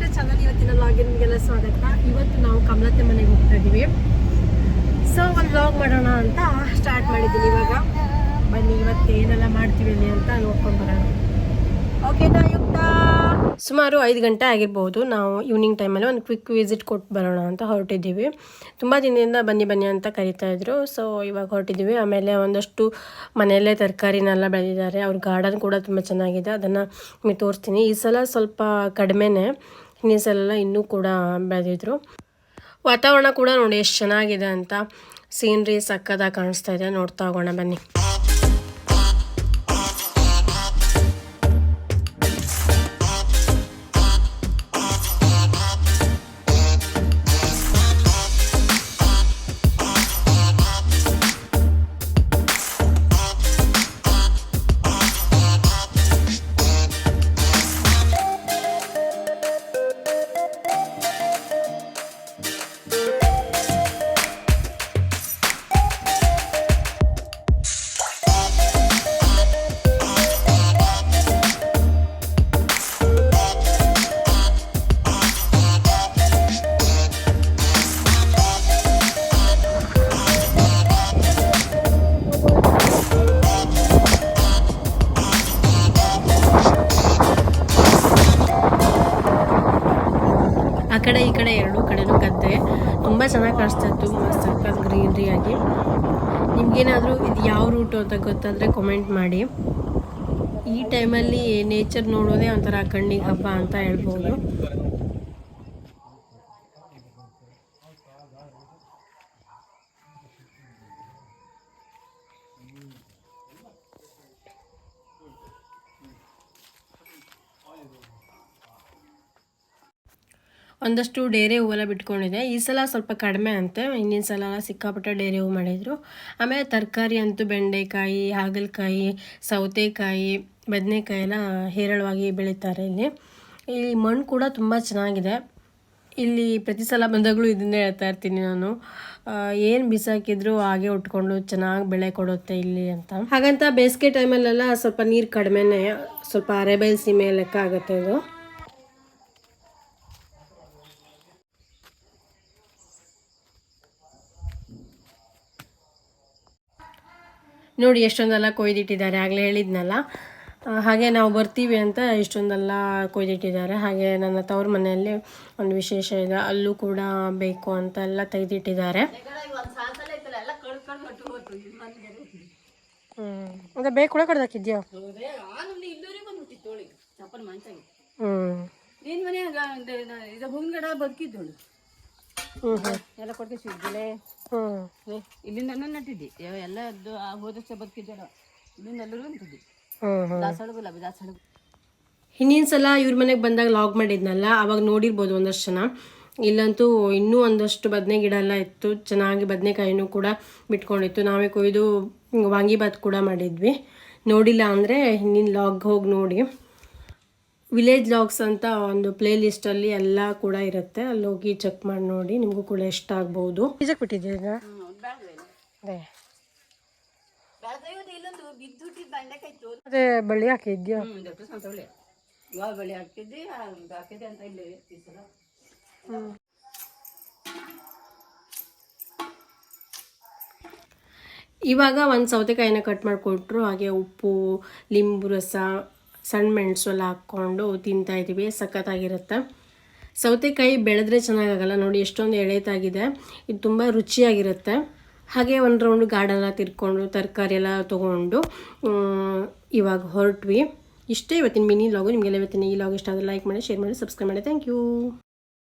Back channel ಇವತ್ತಿನ ಲಾಗಿನ್ಗೆಲ್ಲ ಸ್ವಾಗತ. ಇವತ್ತು ನಾವು ಕಮಲತೆ ಮನೆಗೆ ಹೋಗ್ತಾ ಇದೀವಿ. ಸೊ ಒಂದು ವ್ಲಾಗ್ ಮಾಡೋಣ ಅಂತ ಸ್ಟಾರ್ಟ್ ಮಾಡಿದ್ದೀನಿ ಇವಾಗ. ಬನ್ನಿ ಇವತ್ತು ಏನೆಲ್ಲ ಮಾಡ್ತೀವಿ ಅಂತ ನೋಡ್ಕೊಂಡು ಬರೋಣ. ಓಕೆನಾ ಸುಮಾರು ಐದು ಗಂಟೆ ಆಗಿರ್ಬೋದು. ನಾವು ಈವ್ನಿಂಗ್ ಟೈಮಲ್ಲಿ ಒಂದು ಕ್ವಿಕ್ ವಿಸಿಟ್ ಕೊಟ್ಟು ಬರೋಣ ಅಂತ ಹೊರಟಿದ್ದೀವಿ. ತುಂಬ ದಿನದಿಂದ ಬನ್ನಿ ಬನ್ನಿ ಅಂತ ಕರಿತಾ ಇದ್ರು. ಸೊ ಇವಾಗ ಹೊರಟಿದ್ದೀವಿ. ಆಮೇಲೆ ಒಂದಷ್ಟು ಮನೆಯಲ್ಲೇ ತರಕಾರಿನೆಲ್ಲ ಬೆಳೆದಿದ್ದಾರೆ. ಅವ್ರ ಗಾರ್ಡನ್ ಕೂಡ ತುಂಬ ಚೆನ್ನಾಗಿದೆ. ಅದನ್ನು ನಿಮಗೆ ತೋರಿಸ್ತೀನಿ. ಈ ಸಲ ಸ್ವಲ್ಪ ಕಡಿಮೆನೇ. ಹಿಂದಿನ ಸಲ ಎಲ್ಲ ಇನ್ನೂ ಕೂಡ ಬೆಳೆದಿದ್ರು. ವಾತಾವರಣ ಕೂಡ ನೋಡಿ, ಎಷ್ಟು ಚೆನ್ನಾಗಿದೆ ಅಂತ. ಸೀನ್ರಿ ಸಕ್ಕದಾಗಿ ಕಾಣಿಸ್ತಾ ಇದೆ. ನೋಡ್ತಾ ಹೋಗೋಣ ಬನ್ನಿ. ಕಡೆ ಈ ಕಡೆ ಎರಡೂ ಕಡೆನೂ ಗದ್ದೆ. ತುಂಬ ಚೆನ್ನಾಗಿ ಕಾಣಿಸ್ತಾ ಇತ್ತು ಸಕ್ಕತ್ ಗ್ರೀನ್ರಿ ಆಗಿ ನಿಮ್ಗೇನಾದರೂ ಇದು ಯಾವ ರೂಟು ಅಂತ ಗೊತ್ತಾದರೆ ಕಾಮೆಂಟ್ ಮಾಡಿ. ಈ ಟೈಮಲ್ಲಿ ನೇಚರ್ ನೋಡೋದೇ ಒಂಥರ ಕಣ್ಣಿಗೆ ಹಬ್ಬ ಅಂತ ಹೇಳ್ಬೋದು. ಒಂದಷ್ಟು ಡೇರೆ ಹೂವೆಲ್ಲ ಬಿಟ್ಕೊಂಡಿದೆ ಈ ಸಲ ಸ್ವಲ್ಪ ಕಡಿಮೆ ಅಂತೆ. ಹಿಂದಿನ ಸಲ ಸಿಕ್ಕಾಪಟ್ಟೆ ಡೇರೆ ಹೂವು ಮಾಡಿದರು. ಆಮೇಲೆ ತರಕಾರಿ ಅಂತೂ ಬೆಂಡೆಕಾಯಿ, ಹಾಗಲಕಾಯಿ, ಸೌತೆಕಾಯಿ, ಬದನೆಕಾಯಿ ಎಲ್ಲ ಹೇರಳವಾಗಿ ಬೆಳೀತಾರೆ ಇಲ್ಲಿ. ಈ ಮಣ್ಣು ಕೂಡ ತುಂಬ ಚೆನ್ನಾಗಿದೆ. ಇಲ್ಲಿ ಪ್ರತಿ ಸಲ ಬಂದಾಗಲೂ ಇದನ್ನೇ ಹೇಳ್ತಾ ಇರ್ತೀನಿ ನಾನು. ಏನು ಬಿಸಾಕಿದ್ರು ಹಾಗೆ ಉಟ್ಕೊಂಡು ಚೆನ್ನಾಗಿ ಬೆಳೆ ಕೊಡುತ್ತೆ ಇಲ್ಲಿ ಅಂತ. ಹಾಗಂತ ಬೇಸಿಗೆ ಟೈಮಲ್ಲೆಲ್ಲ ಸ್ವಲ್ಪ ನೀರು ಕಡಿಮೆನೇ ಸ್ವಲ್ಪ ಅರೆಬೈಲ್ ಸೀಮೆ ಲೆಕ್ಕ ಆಗುತ್ತೆ ಇದು. ನೋಡಿ ಎಷ್ಟೊಂದೆಲ್ಲ ಕೊಯ್ದಿಟ್ಟಿದ್ದಾರೆ. ಆಗಲೇ ಹೇಳಿದ್ನಲ್ಲ. ಹಾಗೆ ನಾವು ಬರ್ತೀವಿ ಅಂತ ಇಷ್ಟೊಂದೆಲ್ಲ ಕೊಯ್ದಿಟ್ಟಿದ್ದಾರೆ. ಹಾಗೆ ನನ್ನ ತವ್ರ ಮನೆಯಲ್ಲಿ ಒಂದು ವಿಶೇಷ ಇದೆ. ಅಲ್ಲೂ ಕೂಡ ಬೇಕು ಅಂತ ಎಲ್ಲ ತೆಗೆದಿಟ್ಟಿದ್ದಾರೆ. ಹ್ಞೂ ಬೇಕು ಕೂಡ ಕಡ್ದಾಕಿದ್ಯಾ? ಹ್ಞೂ ನಿನ್ ಮನ್ಯಾಗ ಇದು ಹುಂಗಡ ಬದುಕಿದ್ದೋಳು ಹ್ಞೂ ಹ್ಞೂ ಎಲ್ಲ ಕೊಡ್ಕೆ ಸಿಗ್ದಿಲೆ ಹ್ಞೂ ಇಲ್ಲಿಂದ ನಟ್ಟಿದ್ದಿ ಎಲ್ಲದ್ದು ಇಲ್ಲಿಂದ ಎಲ್ಲರೂ ದಾಸವಾಳ ಗುಲಾಬಿ ದಾಸವಾಳ ಹಿಂದಿನ ಸಲ ಇವ್ರ ಮನೆಗೆ ಬಂದಾಗ ಲಾಗ್ ಮಾಡಿದ್ನಲ್ಲ ಅವಾಗ ನೋಡಿರ್ಬೋದು ಒಂದಷ್ಟು ಜನ. ಇಲ್ಲಂತೂ ಇನ್ನೂ ಒಂದಷ್ಟು ಬದನೆ ಗಿಡ ಎಲ್ಲ ಇತ್ತು ಚೆನ್ನಾಗಿ ಬದನೆಕಾಯಿನೂ ಕೂಡ ಬಿಟ್ಕೊಂಡಿತ್ತು. ನಾವೇ ಕೊಯ್ದು ವಾಂಗಿಬಾತ್ ಕೂಡ ಮಾಡಿದ್ವಿ. ನೋಡಿಲ್ಲ ಅಂದರೆ ಹಿಂದಿನ ಲಾಗ್ ಹೋಗಿ ನೋಡಿ. ವಿಲೇಜ್ ಲಾಗ್ಸ್ ಅಂತ ಒಂದು ಪ್ಲೇ ಲಿಸ್ಟಲ್ಲಿ ಎಲ್ಲ ಕೂಡ ಇರುತ್ತೆ. ಅಲ್ಲಿ ಹೋಗಿ ಚೆಕ್ ಮಾಡಿ ನೋಡಿ ನಿಮಗೂ ಕೂಡ ಇಷ್ಟ ಆಗ್ಬೋದು. ನಿಜಕ್ಕೆ ಈಗ? ಅದೇ ಅದೇ ಬಳ್ಳಿ ಹಾಕಿದ್ಯಾ? ಹ್ಮ್ ದೊಡ್ಡ ಸಂತವಳೆ ಇವಾಗ ಬಳಿ ಹಾಕ್ತಿದ್ದೆ ಹಾಕಿದೆ ಅಂತ ಇಲ್ಲಿ ಸಲ. ಇವಾಗ ಒಂದು ಸೌತೆಕಾಯಿನ ಕಟ್ ಮಾಡಿಕೊಟ್ರು ಹಾಗೆ ಉಪ್ಪು ಲಿಂಬು ರಸ ಸಣ್ಣ ಮೆಣಸು ಎಲ್ಲ ಹಾಕ್ಕೊಂಡು ತಿಂತಾ ಇದ್ದೀವಿ, ಸಖತ್ತಾಗಿರುತ್ತೆ. ಸೌತೆಕಾಯಿ ಬೆಳೆದ್ರೆ ಚೆನ್ನಾಗಾಗಲ್ಲ, ನೋಡಿ ಎಷ್ಟೊಂದು ಎಳೆತಾಗಿದೆ. ಇದು ತುಂಬ ರುಚಿಯಾಗಿರುತ್ತೆ. ಹಾಗೆ ಒಂದು ರೌಂಡು ಗಾರ್ಡನ್ ತಿರ್ಕೊಂಡು, ತರಕಾರಿ ಎಲ್ಲ ತೊಗೊಂಡು ಇವಾಗ ಹೊರಟ್ವಿ. ಇಷ್ಟೇ ಇವತ್ತಿನ ಮಿನಿ ಲಾಗು ನಿಮಗೆಲ್ಲ ಇವತ್ತಿನ ಈ ಲಾಗ್ ಇಷ್ಟ ಆದರೆ ಲೈಕ್ ಮಾಡಿ ಶೇರ್ ಮಾಡಿ ಸಬ್ಸ್ಕ್ರೈಬ್ ಮಾಡಿ. Thank you